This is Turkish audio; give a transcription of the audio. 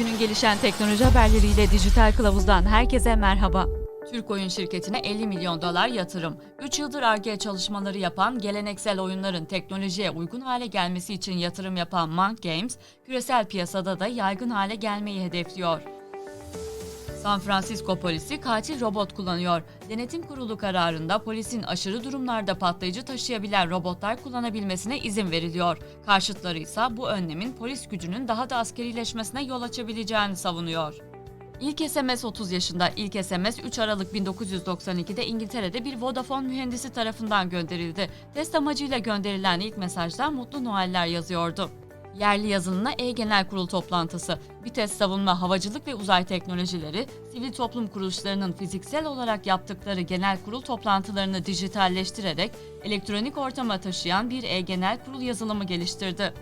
Günün gelişen teknoloji haberleriyle Dijital Kılavuz'dan herkese merhaba. Türk oyun şirketine 50 milyon dolar yatırım. 3 yıldır Ar-Ge çalışmaları yapan, geleneksel oyunların teknolojiye uygun hale gelmesi için yatırım yapan Monk Games, küresel piyasada da yaygın hale gelmeyi hedefliyor. San Francisco polisi katil robot kullanıyor. Denetim kurulu kararında polisin aşırı durumlarda patlayıcı taşıyabilen robotlar kullanabilmesine izin veriliyor. Karşıtları ise bu önlemin polis gücünün daha da askerileşmesine yol açabileceğini savunuyor. İlk SMS 30 yaşında. İlk SMS 3 Aralık 1992'de İngiltere'de bir Vodafone mühendisi tarafından gönderildi. Test amacıyla gönderilen ilk mesajda Mutlu Noeller yazıyordu. Yerli yazılımla E-Genel Kurul toplantısı, vites savunma, havacılık ve uzay teknolojileri, sivil toplum kuruluşlarının fiziksel olarak yaptıkları genel kurul toplantılarını dijitalleştirerek elektronik ortama taşıyan bir E-Genel Kurul yazılımı geliştirdi.